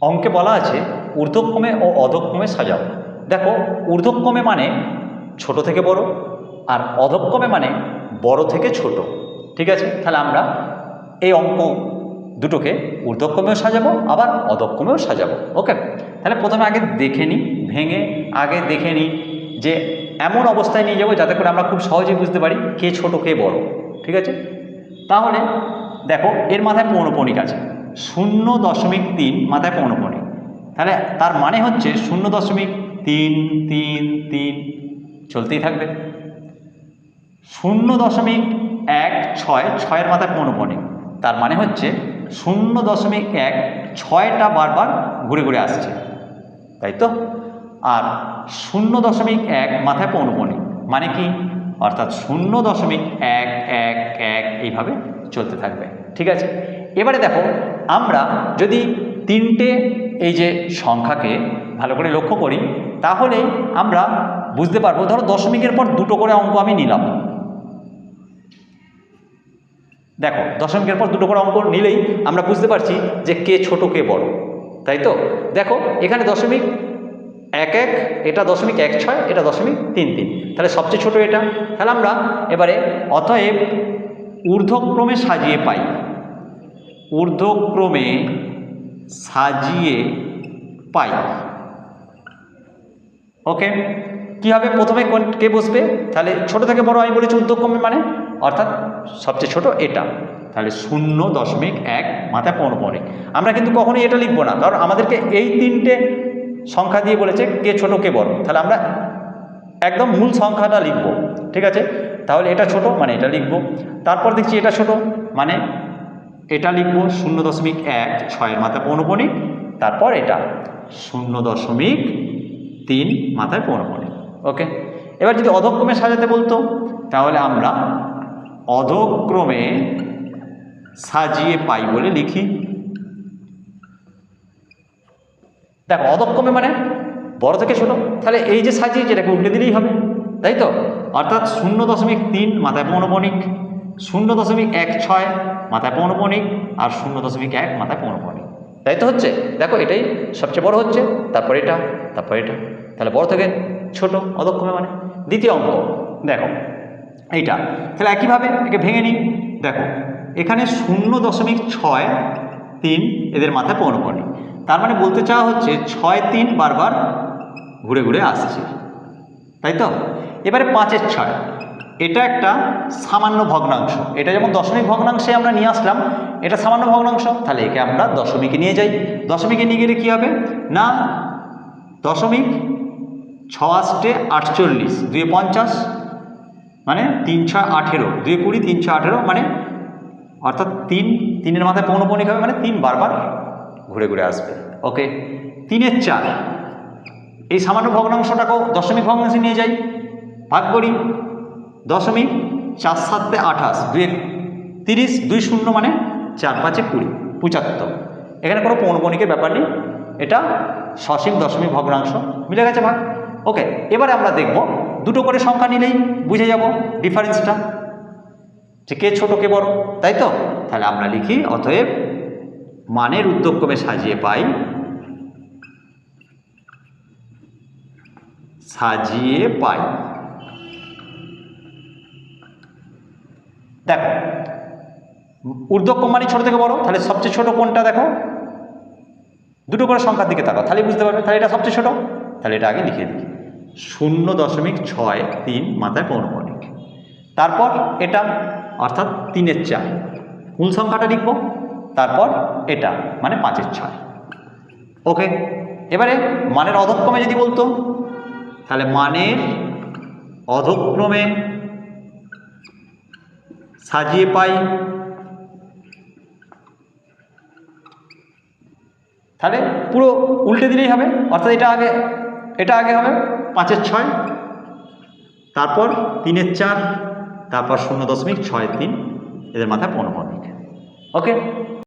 অঙ্কে বলা আছে, ঊর্ধ্বক্রমে ও অধক্রমে সাজাও। দেখো, ঊর্ধ্বক্রমে মানে ছোট থেকে বড়, আর অধক্রমে মানে বড় থেকে ছোট। ঠিক আছে? তাহলে আমরা এই অঙ্ক দুটোকে ঊর্ধ্বক্রমেও সাজাবো, আবার অধক্রমেও সাজাবো। ওকে? তাহলে প্রথমে আগে দেখে নিই, ভেঙে আগে দেখে নিই যে এমন অবস্থায় নিয়ে যাব যাতে করে আমরা খুব সহজেই বুঝতে পারি কে ছোট, কে বড়। ঠিক আছে? তাহলে দেখো, এর মাথায় পৌনপণিক আছে। শূন্য দশমিক তিন মাথায় পৌনপণিক তাহলে তার মানে হচ্ছে শূন্য দশমিক তিন তিন তিন চলতেই থাকবে। শূন্য দশমিক এক, ছয়, ছয়ের মাথায় পৌনপণিক তার মানে হচ্ছে শূন্য দশমিক এক, ছয়টা বারবার ঘুরে ঘুরে আসছে। তাই তো? আর শূন্য দশমিক এক মাথায় পৌনপণিক মানে কি? অর্থাৎ শূন্য দশমিক এক এক এক এইভাবে চলতে থাকবে। ঠিক আছে? এবারে দেখো আমরা যদি তিনটে এই যে সংখ্যাকে ভালো করে লক্ষ্য করি, তাহলে আমরা বুঝতে পারব, ধরো দশমিকের পর দুটো করে অঙ্ক আমি নিলাম। দেখো, দশমিকের পর দুটো করে অঙ্ক নিলেই আমরা বুঝতে পারছি যে কে ছোট, কে বড়, তাই তো? দেখো, এখানে দশমিক এক এক, এটা দশমিক এক ছয়, এটা দশমিক তিন তিন। তাহলে সবচেয়ে ছোট এটা। তাহলে আমরা এবারে অতএব ঊর্ধ্বক্রমে সাজিয়ে পাই। ঊর্ধ্বক্রমে সাজিয়ে পাই। ওকে কী হবে প্রথমে কোন কে বসবে? তাহলে ছোট থেকে বড় আমি বলেছি ঊর্ধ্বক্রমে মানে? অর্থাৎ সবচেয়ে ছোট এটা। তাহলে শূন্য দশমিক এক, মাথায় পৌনপণিক আমরা কিন্তু কখনোই এটা লিখব না। কারণ আমাদেরকে এই তিনটে সংখ্যা দিয়ে বলেছে কে ছোট, কে বড়। তাহলে আমরা একদম মূল সংখ্যাটা লিখব। ঠিক আছে? তাহলে এটা ছোট মানে এটা লিখব। তারপর দেখছি এটা ছোট মানে এটা লিখব শূন্য দশমিক এক, ছয়ের মাথায় পৌনপণিক, তারপর এটা শূন্য দশমিক তিন মাথায় পৌনপণিক, ওকে? এবার যদি অধক্রমে সাজাতে বলতো, তাহলে আমরা অধক্রমে সাজিয়ে পাই বলে লিখি। দেখো, অধক্রমে মানে বড় থেকে ছোট, তাহলে এই যে সাজিয়েছে এটাকে উল্টে দিলেই হবে, তাই তো? অর্থাৎ শূন্য দশমিক তিন মাথায় পৌনপণিক। শূন্য দশমিক এক ছয় মাথায় পৌনপণিক আর শূন্য দশমিক এক মাথায় পৌনপণিক তাই তো হচ্ছে? দেখো এটাই সবচেয়ে বড় হচ্ছে, তারপর এটা তারপর এটা। তাহলে বড় থেকে ছোট অধক্রমে মানে? দ্বিতীয় অঙ্ক, দেখো, এইটা। তাহলে একইভাবে একে ভেঙে নিই, দেখো, এখানে শূন্য দশমিক ছয় তিন এদের মাথায় পৌনপণিক তার মানে বলতে চাওয়া হচ্ছে ছয় তিন বারবার ঘুরে ঘুরে আসছে। তাই তো? এবারে পাঁচের ছয়। এটা একটা সামান্য ভগ্নাংশ। এটা যেমন দশমিক ভগ্নাংশে আমরা নিয়ে আসলাম, এটা সামান্য ভগ্নাংশ, তাহলে একে আমরা দশমিকে নিয়ে যাই। দশমিকে নিয়ে গেলে কী হবে? না, দশমিক ছ আষ্টে আটচল্লিশ, দুয়ে পঞ্চাশ মানে তিন ছয় আঠেরো, দুয়ে কুড়ি, তিন ছয় আঠেরো মানে অর্থাৎ তিন, তিনের মাথায় পৌনপণিক হবে মানে তিন বারবার ঘুরে ঘুরে আসবে। ওকে? তিনের চার, এই সামান্য ভগ্নাংশটাকেও দশমিক ভগ্নাংশে নিয়ে যাই। ভাগ করি। দশমিক চার সাতে আঠাশ দুই তিরিশ দুই শূন্য মানে চার পাঁচে কুড়ি, পঁচাত্তর। এখানে কোনো পৌনপণিকের ব্যাপার নেই। এটা সসীম দশমিক ভগ্নাংশ। মিলে গেছে ভাগ। ওকে, এবারে আমরা দেখব। দুটো করে সংখ্যা নিলেই বুঝে যাব ডিফারেন্সটা। যে কে ছোটো, কে বড়, তাই তো? তাহলে আমরা লিখি, অতএব মানের উদ্যোগক্রমে সাজিয়ে পাই। সাজিয়ে পাই। দেখো ঊর্ধ্বক্রম মানে ছোট থেকে বড়, তাহলে সবচেয়ে ছোট কোনটা দেখো, দুটো করে সংখ্যার দিকে তাকাও, তাহলে বুঝতে পারবে, তাহলে এটা সবচেয়ে ছোট, তাহলে এটা আগে লিখে দিই। শূন্য দশমিক ছয় তিন মাথায় পৌনপণিক তারপর এটা, অর্থাৎ তিনের চার মূল সংখ্যাটা লিখব? তারপর এটা মানে পাঁচের ছয়। ওকে, এবারে মানের অধক্রমে যদি বলতো, তাহলে মানের অধক্রমে সাজিয়ে পাই। তাহলে পুরো উল্টে দিলেই হবে, অর্থাৎ এটা আগে এটা আগে হবে পাঁচের ছয়, তারপর তিনের চার, তারপর শূন্য দশমিক ছয় তিন, এদের মাথায় পনেরো ওকে?